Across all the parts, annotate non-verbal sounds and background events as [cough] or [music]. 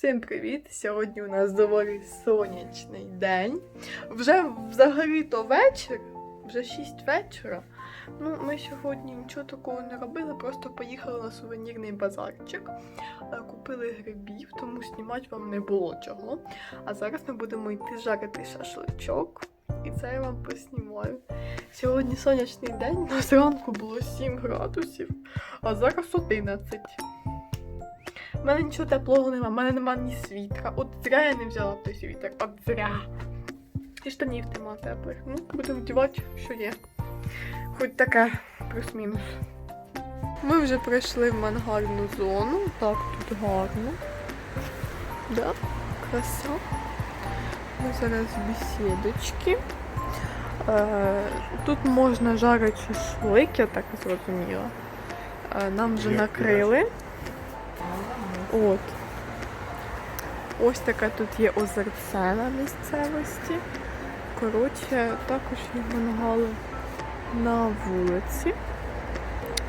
Всім привіт! Сьогодні у нас доволі сонячний день. Вже взагалі-то вечір, вже 6 вечора. Ну, ми сьогодні нічого такого не робили, просто поїхали на сувенірний базарчик, е, купили грибів, тому знімати вам не було чого. А зараз ми будемо йти жарити шашличок. І це я вам поснімаю. Сьогодні сонячний день, на зранку було 7 градусів, а зараз 11. У мене нічого теплого нема, в мене нема ні світра. От зря я не взяла той світер, от зря. І штанів нема теплих. Ну, будемо вдівати, що є. Хоч таке, плюс-мінус. Ми вже прийшли в мангальну зону. Так, тут гарно. Да, краса. Ми зараз бесідочки. Е, тут можна жарити шашлик, я так зрозуміла. Е, нам вже накрили. От. Ось таке тут є озерце на місцевості. Коротше, також є мангали на вулиці.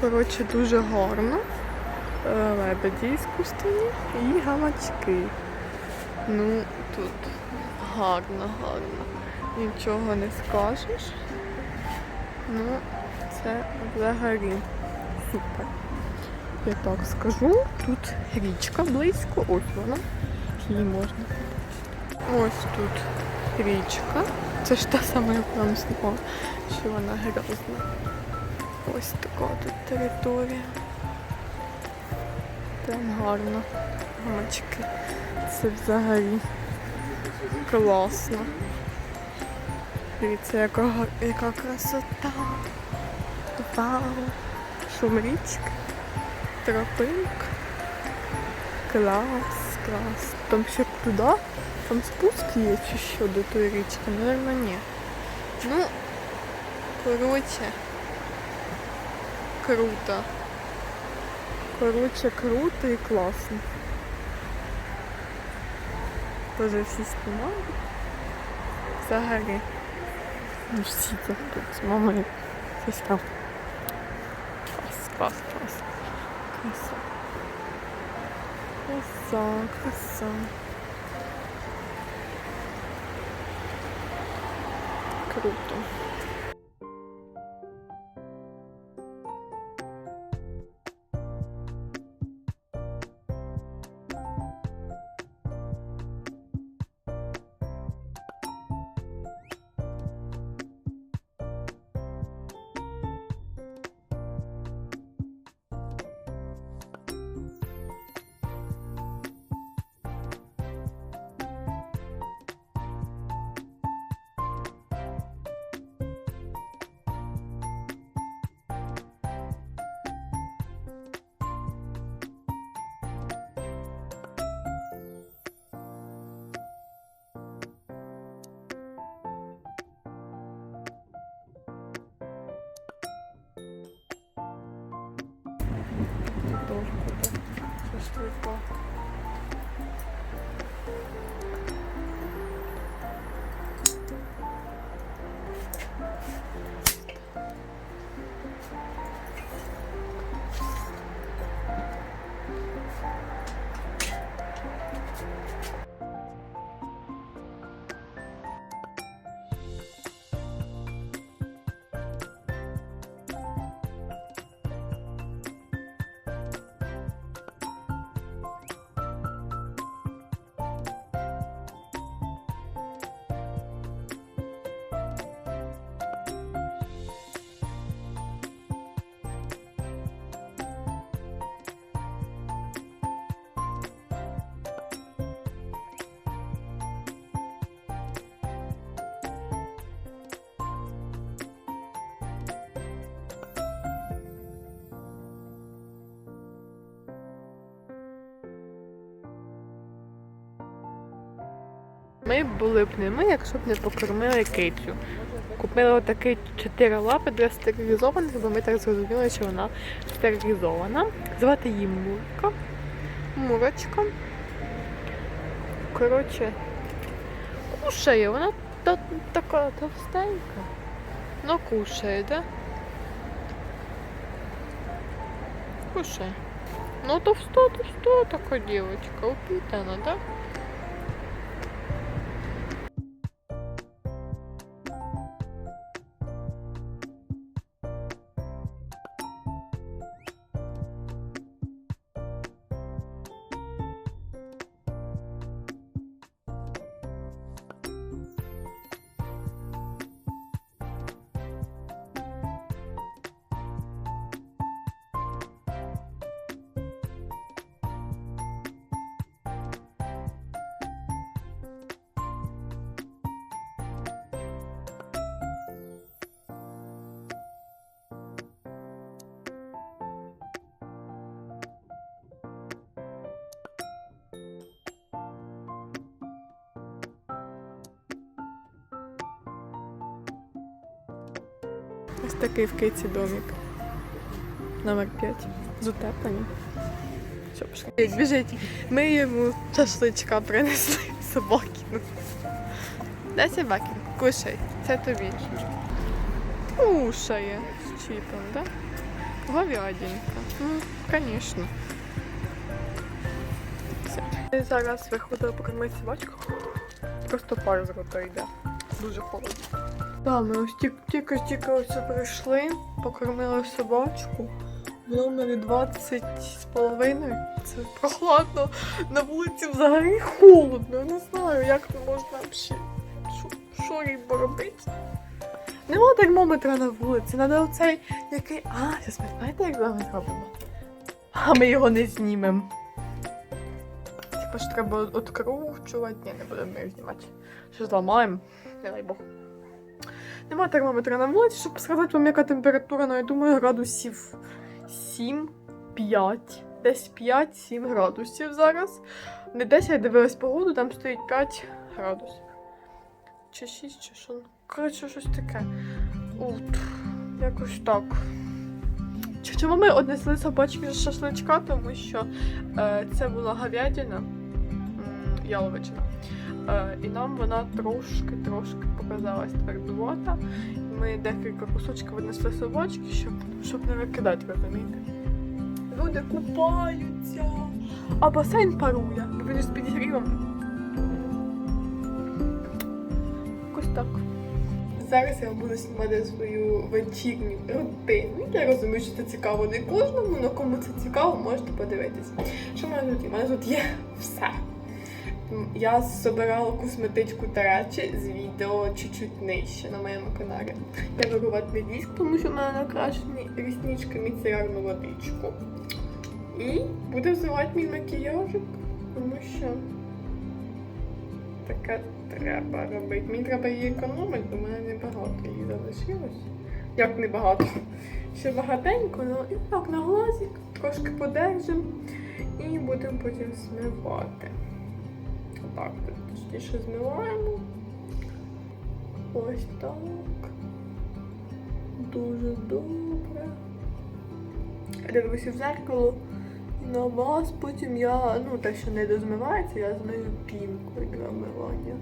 Коротше, дуже гарно. Е, Лебеді іскусственні і гамачки. Ну, тут гарно, гарно. Нічого не скажеш. Ну, це взагалі супер. Я так скажу, тут річка близько, ось вона, її можна. Ось тут річка. Це ж та сама, як нам знала, що вона грозна. Ось така тут територія. Прям гарно. Гамачки. Це взагалі класно. Дивіться, яка, яка красота. Вау! Шум річки. Тропинка. Клас, клас. Там ще туди, там спуск є чи що до тої річки, Наверно, ні. Ну, коротше, круто. Коротше, круто і класно. Тоже всі знімають. Взагалі. Ну, всі тут з мамою. Щось там. Клас, клас, клас. Краса. Краса, краса. Круто. Довго до шашлика. Ми були б не ми, якщо б не покормили кицю. Купили отакий чотири лапи для стерилізованих, бо ми так зрозуміли, що вона стерилізована. Звати її Мурка. Мурочка. Коротше, кушає, вона та, така товстенька. Ну, кушає, да? Кушає. Ну то что, то что такая девочка, упитана, да? Ось такий в Киці домик. Номер 5. З утепленням. Що пішли? Як біжить, ми йому шашличка принесли собакину. Де собакин? Кушай, це тобі. Кушає з чіпом, да? Говядинка. Ну, звісно. Все. Зараз виходила покормити собачку. Просто пар з рота йде. Дуже холодно. Так, ми ось тільки- тільки ось прийшли, покормили собачку. В номері 20 з половиною. Це прохладно. На вулиці взагалі холодно. Я не знаю, як це можна взагалі. Що, їй робити? Нема термометра на вулиці. Треба оцей який. А, зараз знаєте, як зараз зробимо? А ми його не знімемо. Типа ж треба откручувати. Ні, не будемо його знімати. Що зламаємо? Не дай Бог. Нема термометра на вулиці, щоб сказати вам, яка температура, ну я думаю, градусів 7-5. Десь 5-7 градусів зараз. Не 10 я дивилась погоду, там стоїть 5 градусів. Чи 6, чи що. Коротше, щось таке. От. Якось так. Чому ми однесли собачки з шашличка, тому що е, це була говядина, яловичина. Е, і нам вона трошки-трошки показалась твердувата. Ми декілька кусочків винесли собачки, щоб, щоб не викидати, розумієте? Люди купаються, а басейн парує, бо він з підігрівом. Якось так. Зараз я буду знімати свою вечірню рутину. Я розумію, що це цікаво не кожному, але кому це цікаво, можете подивитись. Що в мене тут? У мене тут є все. Я збирала косметичку Тарачі з відео чуть-чуть нижче на моєму каналі. Я беру ватний диск, тому що в мене накрашені ріснички міцелярну водичку. І буду взивати мій макіяжик, тому що таке треба робити. Мені треба її економити, бо в мене небагато її залишилось. Як небагато? Ще багатенько, ну і так на глазик, трошки подержимо і будемо потім смивати. Так, точніше змиваємо. Ось так. Дуже добре. Дивлюся в зеркало на вас, потім я, ну те, що не дозмивається, я змию пінкою для вмивання.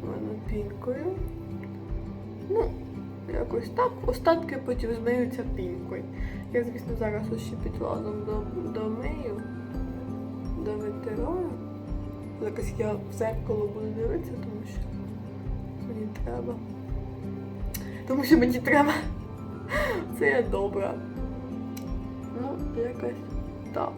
Воно пінкою. Ну, якось так. Остатки потім змиються пінкою. Я, звісно, зараз ось ще під лазом до- домию довитираю. Якось я в зеркало буду дивитися, тому що мені треба. Тому що мені треба. Це я добра. Ну, якось так.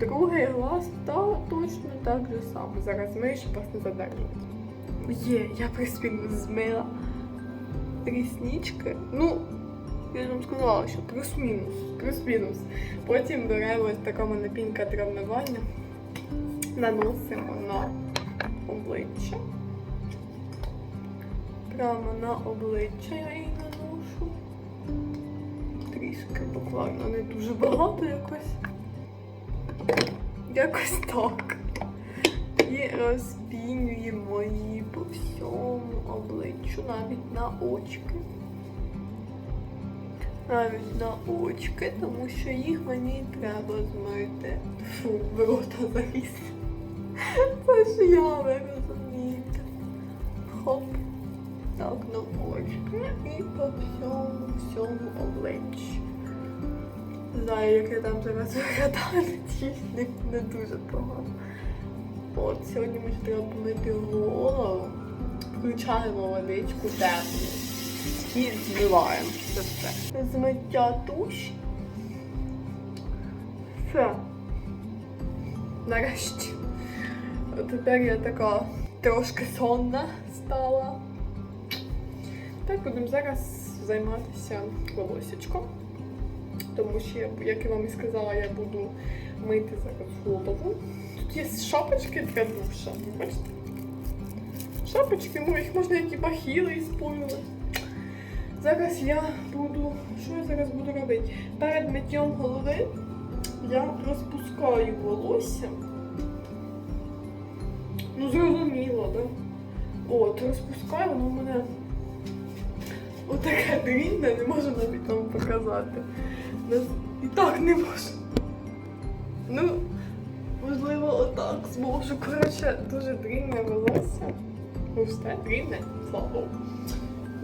Другий глаз та точно так же само. Зараз мию, щоб вас не. Є, я приспільно змила ріснички. Ну, я ж вам сказала, що плюс-мінус, плюс-мінус. Потім беремо така монопінка для вмивання, наносимо на обличчя. Прямо на обличчя я її наношу. Трішки буквально не дуже багато якось. Якось так. І розпінюємо її по всьому обличчю, навіть на очки. Навіть на очки, тому що їх мені треба змити. Фу, в рота заліз. Це ж я, ви розумієте. Хоп. Так, на очки і по всьому всьому обличчю. Не знаю, як я там зараз виглядаю, [laughs] не, не дуже погано. От, сьогодні мені треба помити голову. Включаємо водичку теплу. І змиваємо це все. Змиття туш. Все. Нарешті. Тепер я така трошки сонна стала. Так, будемо зараз займатися волосячком. Тому що, як я вам і сказала, я буду мити зараз голову. Тут є шапочки для душа. Бачите? Шапочки, ну їх можна як і бахіли ісполювати. Зараз я буду. Що я зараз буду робити? Перед миттям голови я розпускаю волосся. Ну, зрозуміло, так? Да? От, розпускаю, воно в мене отаке дрібне, не можу навіть вам показати. І так не можу. Ну, можливо, отак зможу. Коротше, дуже дрібне волосся. Густе, дрібне, слава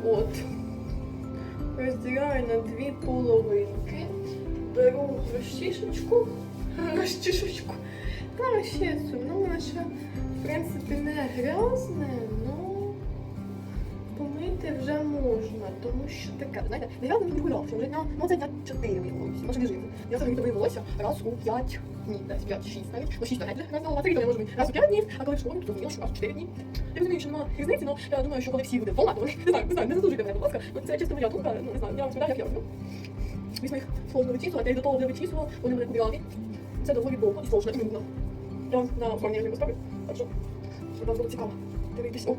От. Розділяю на дві половинки. Беру розчішечку, розчішечку [laughs] та розчісую. Ну, вона ще, в принципі, не грязне, помити вже можна, тому що таке, знаєте, не грязне не гуляв, що вже дня, ну це дня 4 виявилося, може не жив. Я взагалі добре волосся раз у 5 днів, десь 5-6 навіть, ну 6 навіть, раз на голова, 3 то я можу мити, раз у 5 днів, а коли в школі, то зрозуміло, що раз у 4 дні. Я розумію, що немає різниці, але я думаю, що коли всі буде вдома, то не знаю, не знаю, не заслужуйте мене, будь ласка, ну це чисто моя думка, ну не знаю, я розповідаю, як я роблю. Звісно, їх сложно вичісувати, я до того не вичісувала, вони мене кудряві. Це доволі довго і сложно, і нудно. Я на фоні не поставлю, так що, вам було цікаво. Дивитись, о,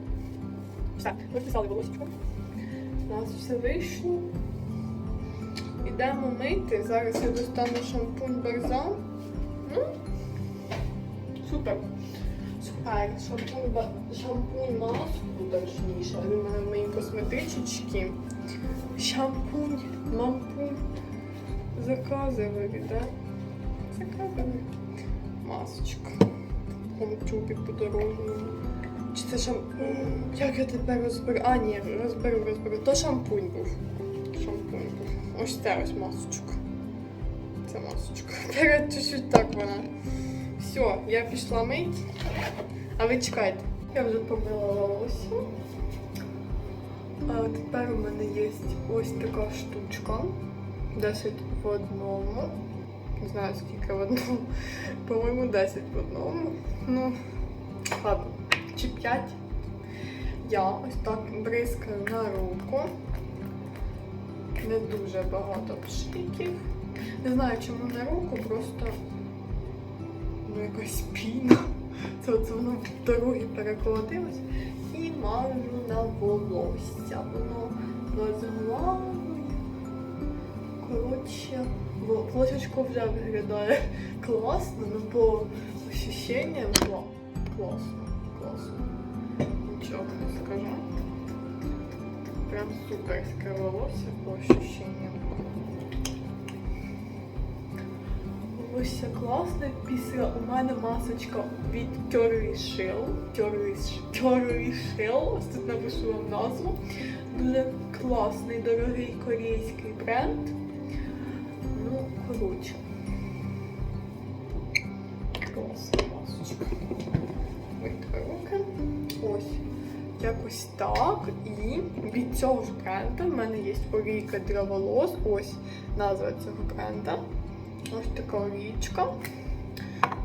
вписали волосечко. У нас все вийшло. Ідемо мити. Зараз я достану шампунь бальзам. Ну, супер. Супер. Шампунь, шампунь маску, точніше. У мене в моїй косметичечці. Шампунь, мампунь. Заказували, да? Заказували. Масочка. Хомчупик по дорожньому. Чи це шампунь? Як я тепер розберу? А, ні, розберу, розберу. То шампунь був. Шампунь був. Ось це ось масочка. Це масочка. [laughs] Перед чуть-чуть так вона. Все, я пішла мить. А ви чекайте. Я вже помила волосся. А тепер у мене є ось така штучка. 10 в одному. Не знаю скільки в одному. [laughs] По-моєму, 10 в одному. Ну, ладно чи 5. Я ось так бризкаю на руку. Не дуже багато пшиків. Не знаю, чому на руку, просто ну, якась піна. Це оце воно в дорогі переколотилось. І мажу на волосся. Воно розгладує. Коротше, волосечко вже виглядає класно, ну по кла- класно Нічого не скажу. Прям суперське волосся по ощущениям. Волосся класне. Після у мене масочка від Curly Shell. Curly, Curly Shell. Ось тут напишу вам назву. Дуже класний, дорогий корейський бренд. Ну, коротше. Класна масочка. Якось так. І від цього ж бренду в мене є олійка для волос. Ось назва цього бренда. Ось така олійка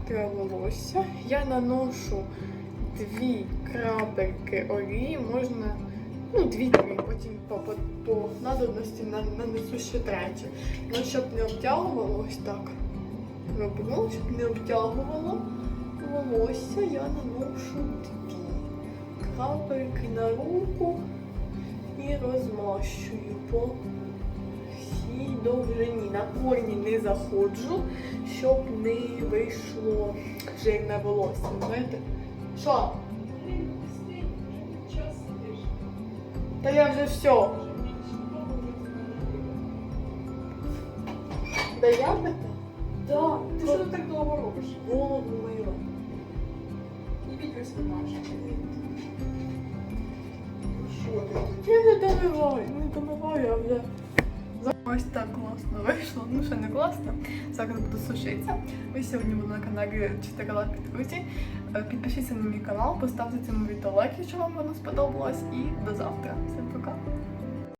для волосся. Я наношу дві крапельки олії, можна, ну, дві-три, потім по, по, по надобності нанесу ще третю. Ну, щоб не обтягувало ось так. Роблю, щоб не обтягувало волосся я наношу дві крапельки на руку і розмащую по всій довжині. На корні не заходжу, щоб не вийшло жирне волосся. Знаєте? Що? Та я вже все. Да я питаю? Да. Ти що тут так довго робиш? Голову мила. І відео знімаєш. Що ти? Я не домиваю, не домиваю, а вже Ось так класно вийшло. Ну ще не класно. Зараз буду сушитися. Ви сьогодні були на каналі 4 лапі друзі. Підпишіться на мій канал, поставте цьому відео лайк, якщо вам воно сподобалось. І до завтра. Всім пока.